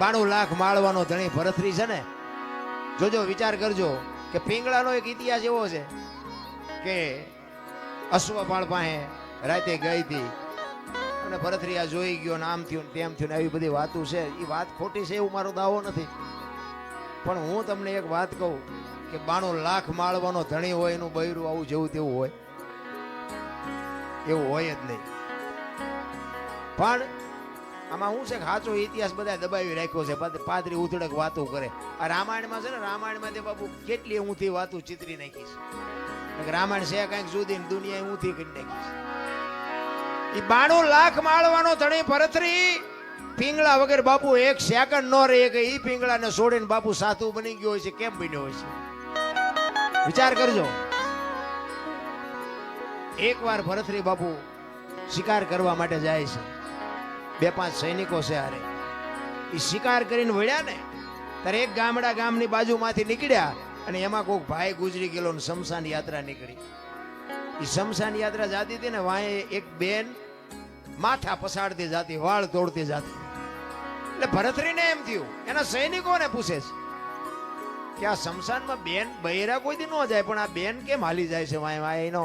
બાણું લાખ માળવાનો ધણી ભરતરી છે ને? જોજો, વિચાર કરજો કે પિંગળાનો એક ઇતિહાસ એવો છે કે અશ્વપાળ પાસે રાતે ગઈ હતી અને ભરતરી આ જોઈ ગયો આમ થયું તેમ થયું આવી બધી વાતો છે. એ વાત ખોટી છે એવું મારો દાવો નથી. પણ હું તમને એક વાત કહું કે બાણું લાખ માળવાનો ધણી હોય એનું બૈરું આવું જેવું તેવું હોય. એવું હોય જ નહીં. પણ આમાં હું છે સાચો ઇતિહાસ બધા દબાવી રાખ્યો છે, પાદ- પાદરી ઉધડક વાતો કરે. આ રામાયણમાં છે ને, રામાયણમાં તે બાપુ કેટલી ઊંધી વાતો ચિતરી નાખી છે. રામાયણ છે, કંઈક ને દુનિયા ઊંધી કરી નાખી છે. એ બાણું લાખ માળવાનો ધણી ભરતરી, પિંગળા વગર બાપુ એક સેકન્ડ નો રહે, કે ઈ પિંગળાને છોડીને બાપુ સાધુ બની ગયો હોય છે, કેમ બન્યો હોય છે? વિચાર કરજો. એકવાર ભરતરી બાપુ શિકાર કરવા માટે જાય છે. બે પાંચ સૈનિકો છે હારે. એ શિકાર કરીને વળ્યા ને, ત્યારે એક ગામડા ગામની બાજુમાંથી નીકળ્યા અને એમાં કોઈક ભાઈ ગુજરી ગયેલો ને શમશાન યાત્રા નીકળી. એ શમશાન યાત્રા જાતી હતી ને વાંહે એક બેન માથા પસાડતી જાતી, વાળ તોડતી જાતી. એટલે ભરતરીને એમ થયું, એના સૈનિકોને પૂછે છે કે આ શમશાનમાં બેન બૈરા કોઈ દી ન જાય, પણ આ બેન કેમ હાલી જાય છે વાંહે? વાંહે એનો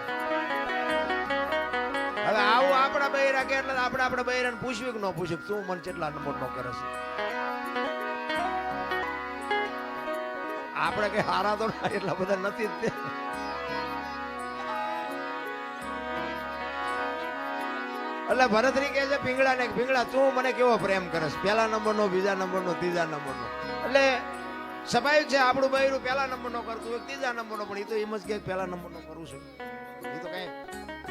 હવે આવું આપણા બૈરા કે એટલે આપણે આપણા બૈરા પૂછ્યું કે ન પૂછ્યું તું મને કેટલા નંબર નો કરે છે? આપણે કે હારા તો એટલા બધા નથી જ એટલે ભરતરી કહે છે પિંગળા ને પિંગળા તું મને કેવો પ્રેમ કરસ પહેલા નંબરનો બીજા નંબરનો ત્રીજા નંબરનો એટલે સ્વાભાવિક છે આપણું બૈરું પહેલા નંબરનો કરતું હોય ત્રીજા નંબરનો પણ એ તો એમ જ કે પહેલા નંબરનો કરું છું. કઈ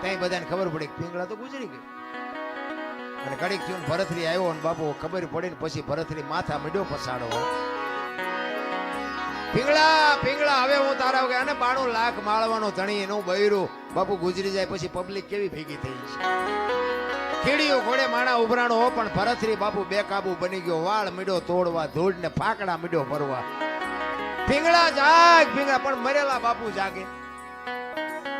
ત્યાં બધાને ખબર પડી પિંગળા તો ગુજરી ગઈ. અને કડીક થયું ભરતરી આવ્યો ને બાપુ, ખબર પડી ને પછી ભરતરી માથા મીડ્યો પસાડો પિંગળા પિંગળા હવે હું તારા વગર અને બાણું લાખ માળવાનો ધણી એનું બૈરું. બાપુ ગુજરી જાય પછી પબ્લિક કેવી ભેગી થઈ છે? ખીડીઓ ઘોડે માણા ઉભરાણો હો, પણ ભરતરી બાપુ બેકાબુ બની ગયો. વાળ મીડો તોડવા ધૂળ ને ફાકડા મીડો ભરવા. પિંગળા જાગ પિંગળા પણ મરેલા બાપુ જાગે.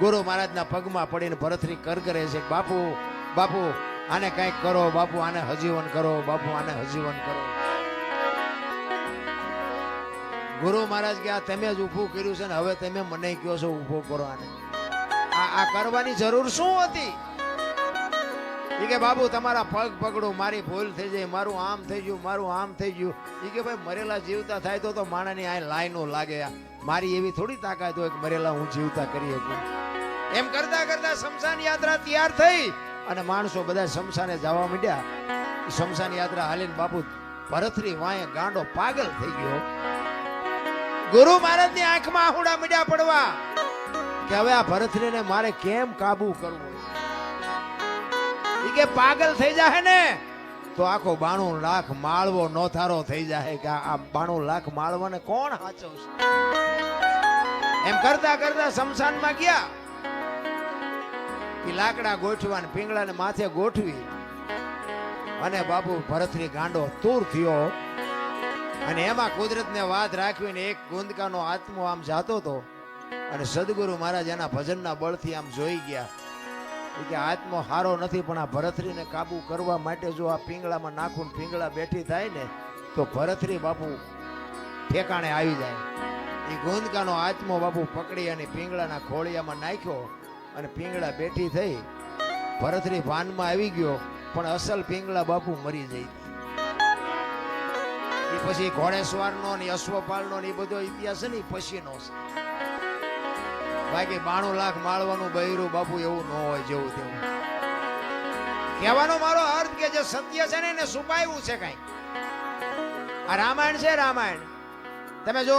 ગુરુ મહારાજના પગમાં પડીને ભરતરી કર કરે છે, બાપુ બાપુ, આને કંઈક કરો, બાપુ, આને હજીવન કરો, બાપુ, આને હજીવન કરો. ગુરુ મહારાજ કે, આ તમે જ ઊભું કર્યું છે ને, હવે તમે મને કહો છો ઊભો કરો આને. આ આ કરવાની જરૂર શું હતી? એ કે બાબુ તમારા પગ પકડો, મારી ભૂલ થઈ જાય, મારું આમ થઈ ગયું, મારું આમ થઈ ગયું. એ કે, ભાઈ, મરેલા જીવતા થાય તો તો માણાની આ લાઈનો લાગે મારી એવી થોડી તાકાત હોય કે મરેલા હું જીવતા કરી શકું. એમ કરતા કરતા શમશાન યાત્રા તૈયાર થઈ અને માણસો બધા શમશાને જવા માંડ્યા. શમશાન યાત્રા હાલીને બાપુ ભરથરી વાંયે ગાંડો પાગલ થઈ ગયો. ગુરુ મહારાજની આંખમાં આહુડા મીડ્યા પડવા કે હવે આ ભરથરીને મારે કેમ કાબુ કરવો? કે પાગલ થઈ જાહે ને તો આખો બાણું લાખ માળવો નોથારો થઈ જાહે કે આ બાણું લાખ માળવાને કોણ હાચવશે? એમ કરતા કરતા શમશાનમાં ગયા. લાકડા ગોઠવા ને માથે ગોઠવી અને બાપુ ભરતરી ગાંડો તૂર થયો. અને એમાં કુદરતને વાત રાખવીને એક ગુંદકાનો આત્મો આમ જાતો હતો અને સદગુરુ મહારાજ એના ભજનના બળથી આમ જોઈ ગયા. કે આત્મો હારો નથી, પણ આ ભરતરીને કાબુ કરવા માટે જો આ પિંગળામાં નાખું પિંગળા બેઠી થાય ને, તો ભરતરી બાપુ ઠેકાણે આવી જાય. એ ગોંદકાનો આત્મો બાપુ પકડી અને પિંગળાના ખોળિયામાં નાખ્યો અને પિંગળા બેઠી થઈ. ભરતરી ભાનમાં આવી ગયો, પણ અસલ પિંગળા બાપુ મરી જઈ. એ પછી ઘોડેશ્વરનો ને અશ્વપાલનો ને એ બધો ઇતિહાસ ને પછીનો છે. બાકી બાણું લાખ માળવાનું બૈરું બાપુ એવું ન હોય જેવું તેવું. કહેવાનો મારો અર્થ કે જે સત્ય છે ને એને છુપાયું છે કઈ. આ રામાયણ છે રામાયણ. તમે જો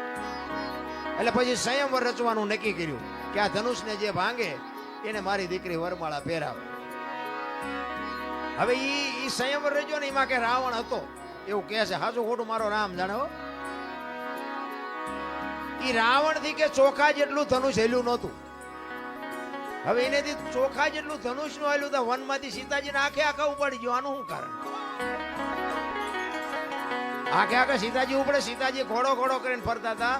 એટલે પછી સંયમવર રચવાનું નક્કી કર્યું કે આ ધનુષને જે ભાંગે, એને મારી દીકરી વરમાળા પહેરાવે. હવે ઈ ઈ સંયમવર રચ્યો ને એમાં કે રાવણ હતો. એવું કહે છે હાજુ ખોટું મારો રામ જાણો ઈ રાવણથી કે ચોખા જેટલું ધનુષ હેલ્યું નહોતું. હવે એનેથી ચોખા જેટલું ધનુષનું હેલ્યું તો વનમાંથી સીતાજીને આખે આખા ઉપાડી ગયો. આનું શું કારણ? આખે આખા સીતાજી ઉપડે, સીતાજી ઘોડો ઘોડો કરીને ફરતા હતા.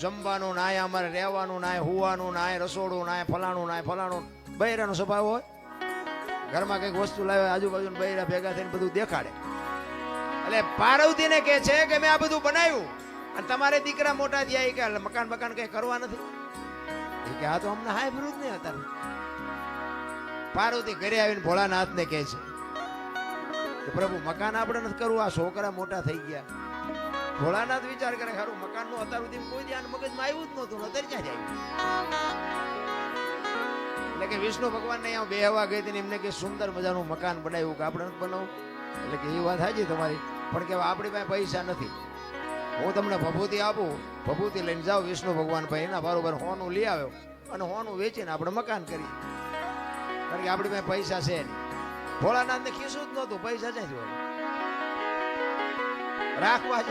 જમવાનું નાય, અમારે રહેવાનું નાય, હોવાનું હુવાનું ને રસોડું નાય, ફલાણું નાય, ફલાણું. બૈરાનો સ્વભાવ હોય? ઘરમાં કંઈક વસ્તુ લાવે આજુબાજુ બૈરા ભેગા થઈને બધું દેખાડે. એટલે પાર્વતીને કહે છે કે મેં આ બધું બનાવ્યું. અને તમારે દીકરા મોટા થયા કે મકાન મકાન કંઈ કરવા નથી? કે આ તો અમને હાય વિરુદ્ધ નહીં હતા. પાર્વતી ઘરે આવીને ભોળાનાથને કહે છે પ્રભુ, મકાન આપણે નથી કરવું, આ છોકરા મોટા થઈ ગયા. ભોળાનાથ વિચાર કરે ખરું મકાનનું અત્યાર સુધી કોઈ ધ્યાન મગજમાં આવ્યું જ નહોતું, અત્યારે ક્યાં જાય? એટલે કે વિષ્ણુ ભગવાન ને અહીંયા બેહવા ગઈ હતી એમને કે સુંદર મજાનું મકાન બનાવ્યું કે આપણે નથી બનાવવું એટલે કે એ વાત હાજી તમારી. પણ કે આપણી પાસે પૈસા નથી. હું તમને ભભૂતિ આપું, ભભૂતિ લઈને જાઓ વિષ્ણુ ભગવાન ભાઈ, એના બરોબર હોનું લઈ આવ્યો અને હોનું વેચીને આપણે મકાન કરીએ. કારણ કે આપણી પાસે પૈસા છે નહીં. ભોળાનાથ ને ખીસું જ નહોતું, પૈસા જ હોય? રાખવા જ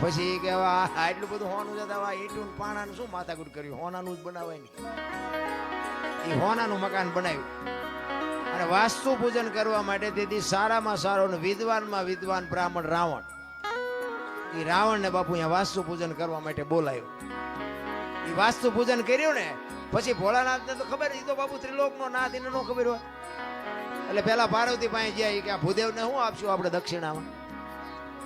પછી કેવા આટલું બધું હોનું છે, તો ઈંટું પાણાનું શું માથાકૂટ કર્યું? હોનાનું જ બનાવાય નહીં એ હોનાનું મકાન બનાવ્યું. અને વાસ્તુ પૂજન કરવા માટે તેથી સારામાં સારો ને વિદ્વાનમાં વિદ્વાન બ્રાહ્મણ રાવણ. એ રાવણને બાપુ અહીંયા વાસ્તુ પૂજન કરવા માટે બોલાયો. એ વાસ્તુ પૂજન કર્યું ને, પછી ભોળાનાથને તો ખબર એ તો બાપુ ત્રિલોકનો નાથ, એને નો ખબર હોય. એટલે પેલા પાર્વતી પાસે ગયા કે આ ભૂદેવને શું આપશું, આપણે દક્ષિણામાં?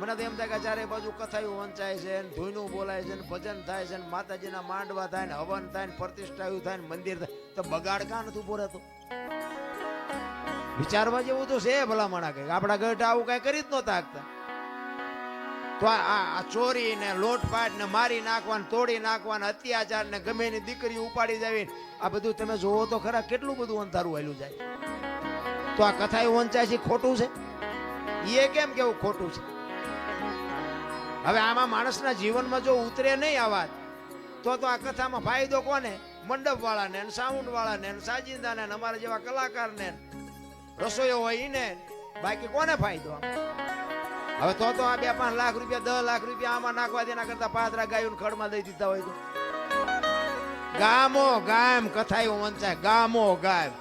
મને તો એમ થાય કે ચારે બાજુ કથાયું વંચાય છે ને ધૂનું બોલાય છે ને ભજન થાય છે ને માતાજીના માંડવા થાય ને હવન થાય ને પ્રતિષ્ઠાયું થાય ને મંદિર થાય. તો બગાડ કાં નથી ઊભો રહેતો? વિચારવા જેવું તો છે ભલામણા કઈ આપણા ગઢ આવું કઈ કરી જ નહોતા આગતા તો આ ચોરી ને લોટપાટ ને મારી નાખવા ને તોડી નાખવા ને અત્યાચાર ને ગમે એની દીકરી ઉપાડી જાવી આ બધું તમે જોવો તો ખરા કેટલું બધું અંધારું આવેલું જાય. તો આ કથા એ વંચાય છે ખોટું છે? એ કેમ કેવું ખોટું છે? હવે આમાં માણસના જીવનમાં જો ઉતરે નહીં આ વાત, તો તો આ કથામાં ફાયદો કોને? મંડપ વાળાને ને સાઉન્ડ વાળાને ને સાજિંદાને અમારા જેવા કલાકારને રસોઈઓ હોય એને બાકી કોને ફાયદો હવે તો તો આ બે પાંચ લાખ રૂપિયા, દસ લાખ રૂપિયા આમાં નાખવા તેના કરતા પાત્રા ગાયું ખડમાં દઈ દીધા હોય તો. ગામો ગામ, કથાયો વંચાય ગામો ગામ.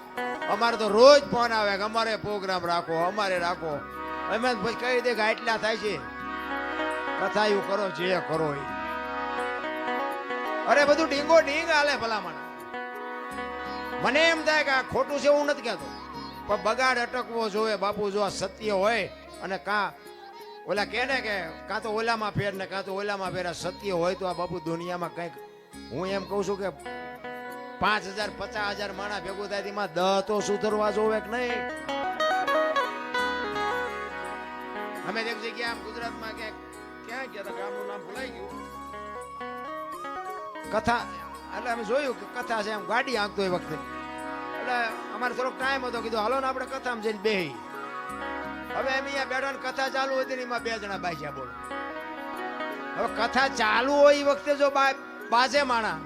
અમારે તો રોજ ફોન આવે કે અમારે પ્રોગ્રામ રાખો, અમારે રાખો. અમે પછી કહી દે કે આટલા થાય છે. કથાયું કરો, જે કરો એ. અરે, બધું ડીંગો ડીંગ હાલે ભલામણ. મને એમ થાય કે આ ખોટું છે હું નથી કહેતો. પણ બગાડ અટકવો જોવે બાપુ, જો આ સત્ય હોય અને કાં ઓલા કહે ને કે કાં તો ઓલામાં ફેર ને કાં તો ઓલામાં ફેર સત્ય હોય તો આ બાપુ દુનિયામાં કંઈક હું એમ કહું છું કે પાંચ હજાર, પચાસ હજાર માણા ભેગું થાય તેમાં દહ તો સુધરવા જોવે કે નહીં? અમે એક જગ્યા ગુજરાતમાં ક્યાંક ક્યાં ગયા ગયું. કથા, એટલે અમે જોયું કે કથા છે એમ ગાડી આંકતો એ વખતે. એટલે અમારે થોડોક ટાઈમ હતો, કીધું હાલો ને આપણે કથામાં જઈને બે હવે એમ અહીંયા બેઠા કથા ચાલુ હતી ને એમાં બે જણા બાજ્યા બોલો. હવે કથા ચાલુ હોય એ વખતે જો બાજે માણા,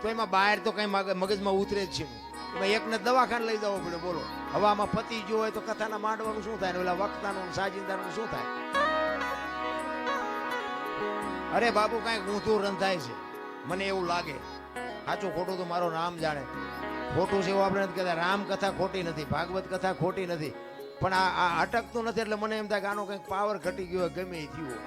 તો એમાં બહાર તો કઈ મગજમાં ઉતરે જ છે. એમાં એકને દવાખાને લઈ જવો પડે, બોલો. હવે આમાં પતિ જો હોય તો કથાના માંડવાનું શું થાય? ને ઓલા વખતાનું સાજિંદાનું શું થાય? અરે બાપુ કંઈક ઊંધું રંધાય છે. મને એવું લાગે. સાચું ખોટું તો મારો નામ જાણે. ખોટું છે એવું આપણે નથી કહેતા. રામ કથા ખોટી નથી, ભાગવત કથા ખોટી નથી. પણ આ અટકતું નથી એટલે મને એમ થાય કે આનો કંઈક પાવર ઘટી ગયો ગમે એ થયું.